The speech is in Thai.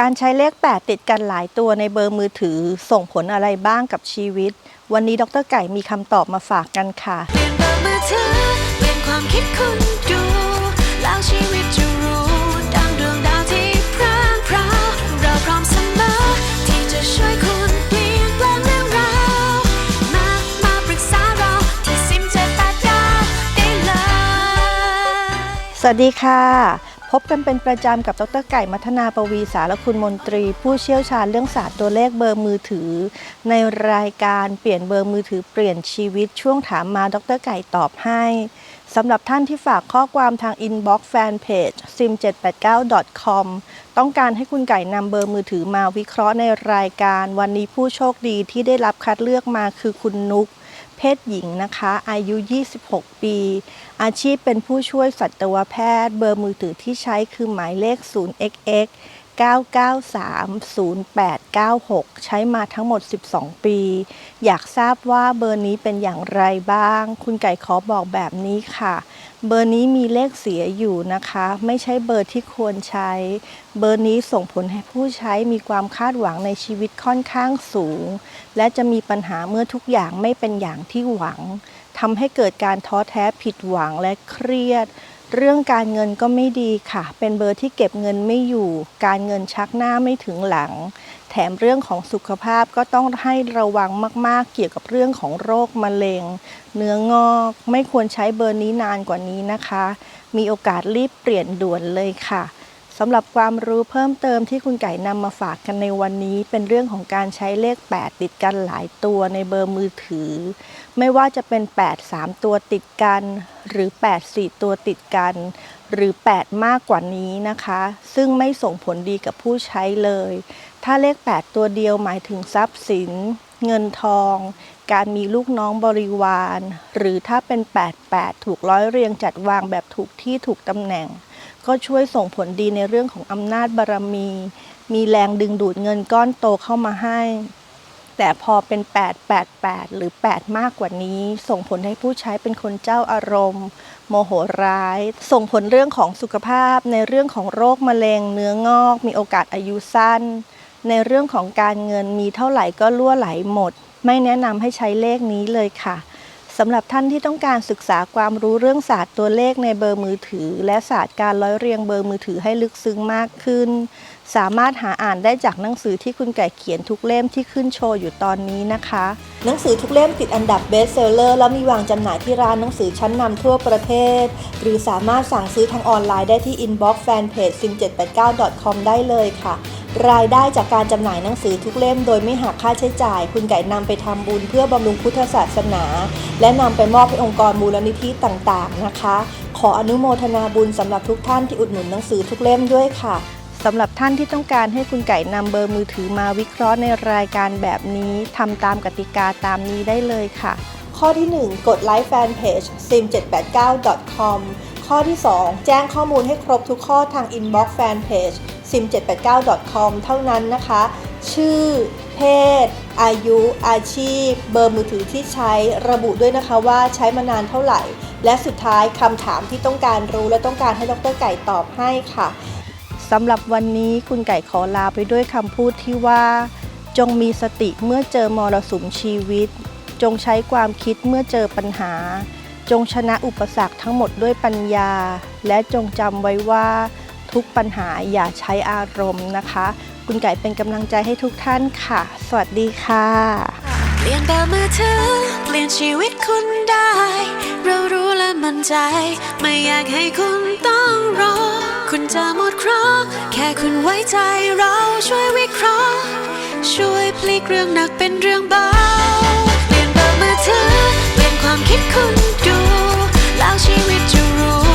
การใช้เลข 8 ติดกันหลายตัวในเบอร์มือถือ ส่งผลอะไรบ้างกับชีวิต วันนี้ดรไก่มีคำตอบมาฝากกันค่ะ เปลี่ยนเบอร์มือถือ เปลี่ยนความคิดคุณดู แล้วชีวิตจะรู้ดังดวงดาวที่พร่างพราวเราพร้อมเสมอที่จะช่วยคุณเปลี่ยนแปลงเรื่องราวมา มาปรึกษาเราที่ซิมเจ็ดแปดเก้าได้เลย สวัสดีค่ะ บกันเป็นประจำกับดรไก่มัทนาปวีสารคุณมนตรี ผู้เชี่ยวชาญเรื่องศาสตร์ตัวเลขเบอร์มือถือ ในรายการเปลี่ยนเบอร์มือถือเปลี่ยนชีวิตช่วงถามมาดรไก่ตอบให้สำหรับท่านที่ฝากข้อความทางอินบ็อกซ์แฟนเพจ sim789.com ต้องการให้คุณไก่นำเบอร์มือถือมาวิเคราะห์ในรายการ วันนี้ผู้โชคดีที่ได้รับคัดเลือกมาคือคุณนุก เพศหญิงนะคะ อายุ 26 ปี อาชีพเป็นผู้ช่วยสัตวแพทย์ เบอร์มือถือที่ใช้คือหมายเลข 0xx 9930896 ใช้มาทั้งหมด 12 ปี อยากทราบว่าเบอร์นี้เป็นอย่างไรบ้าง คุณไก่ขอบอกแบบนี้ค่ะ เบอร์นี้มีเลขเสียอยู่นะคะ ไม่ใช่เบอร์ที่ควรใช้ เบอร์นี้ส่งผลให้ผู้ใช้มีความคาดหวังในชีวิตค่อนข้างสูง และจะมีปัญหาเมื่อทุกอย่างไม่เป็นอย่างที่หวังทำให้เกิดการท้อแท้ผิดหวังและเครียด เรื่องการเงินก็ไม่ดีค่ะ เป็นเบอร์ที่เก็บเงินไม่อยู่ การเงินชักหน้าไม่ถึงหลัง แถมเรื่องของสุขภาพก็ต้องให้ระวังมากๆ เกี่ยวกับเรื่องของโรคมะเร็ง เนื้องอก ไม่ควรใช้เบอร์นี้นานกว่านี้นะคะ มีโอกาสรีบเปลี่ยนด่วนเลยค่ะ สำหรับความรู้เพิ่มเติมที่คุณไก่นำมาฝากกันในวันนี้ เป็นเรื่องของการใช้เลข 8 ติดกันหลายตัวในเบอร์มือถือ ไม่ว่าจะเป็น 8 3 ตัวติดกัน หรือ 8 4 ตัวติดกัน หรือ 8 มากกว่านี้นะคะ ซึ่งไม่ส่งผลดีกับผู้ใช้เลย ถ้าเลข 8 ตัวเดียวหมายถึงทรัพย์สิน เงินทอง การมีลูกน้องบริวาร หรือถ้าเป็น 88 ถูกร้อยเรียงจัดวางแบบถูกที่ถูกตำแหน่ง ก็ช่วยส่งผลดีในเรื่องของอำนาจบารมี มีแรงดึงดูดเงินก้อนโตเข้ามาให้ แต่พอเป็น 888 หรือ 8 มากกว่านี้ ส่งผลให้ผู้ใช้เป็นคนเจ้าอารมณ์ โมโหร้าย ส่งผลเรื่องของสุขภาพ ในเรื่องของโรคมะเร็ง เนื้องอก มีโอกาสอายุสั้น ในเรื่องของการเงินมีเท่าไหร่ก็ล่วไหลหมด ไม่แนะนำให้ใช้เลขนี้เลยค่ะ สำหรับท่านที่ต้องการศึกษาความรู้เรื่องศาสตร์ตัวเลขในเบอร์มือถือ และศาสตร์การร้อยเรียงเบอร์มือถือให้ลึกซึ้งมากขึ้น สามารถหาอ่านได้จากหนังสือที่คุณไก่เขียนทุกเล่มที่ขึ้นโชว์อยู่ตอนนี้นะคะ หนังสือทุกเล่มติดอันดับเบสเซลเลอร์แล้วมีวางจำหน่ายที่ร้านหนังสือชั้นนำทั่วประเทศ หรือสามารถสั่งซื้อทางออนไลน์ได้ที่อินบ็อกซ์แฟนเพจ sim789.com ได้เลยค่ะ รายได้จากการจำหน่ายหนังสือทุกเล่มโดยไม่หักค่าใช้จ่าย คุณไก่นำไปทำบุญเพื่อบำรุงพุทธศาสนา และนำไปมอบให้องค์กรมูลนิธิต่างๆนะคะ ขออนุโมทนาบุญสำหรับทุกท่านที่อุดหนุนหนังสือทุกเล่มด้วยค่ะสำหรับท่านที่ต้องการให้คุณไก่นำเบอร์มือถือมาวิเคราะห์ในรายการแบบนี้ทำตามกติกาตามนี้ได้เลยค่ะ ข้อที่ 1 กดไลค์แฟนเพจ sim789.com ข้อที่ 2 แจ้งข้อมูลให้ครบทุกข้อทาง inbox fan page sim789.com เท่านั้นนะคะ ชื่อ เพศ อายุ อาชีพ เบอร์มือถือที่ใช้ระบุด้วยนะคะว่าใช้มานานเท่าไหร่ และสุดท้ายคำถามที่ต้องการรู้และต้องการให้ดรไก่ตอบให้ค่ะสำหรับวันนี้คุณไก่ขอลาไปด้วยคำพูดที่ว่า จงมีสติเมื่อเจอมรสุมชีวิต จงใช้ความคิดเมื่อเจอปัญหา จงชนะอุปสรรคทั้งหมดด้วยปัญญา และจงจำไว้ว่า ทุกปัญหาอย่าใช้อารมณ์นะคะ คุณไก่เป็นกำลังใจให้ทุกท่านค่ะ สวัสดีค่ะ เปลี่ยนเบอมือถือเปลี่ยนชีวิตคุณได้ เรารู้และมั่นใจ ไม่อยากให้คุณต้องรอ คุณจะหมดเคราะห์แค่คุณไว้ใจเราช่วยวิเคราะห์ ช่วยพลิกเรื่องหนักเป็นเรื่องเบาเปลี่ยนเบอมือถือเปลี่ยนความคิดคุณดู แล้วชีวิตจะรู้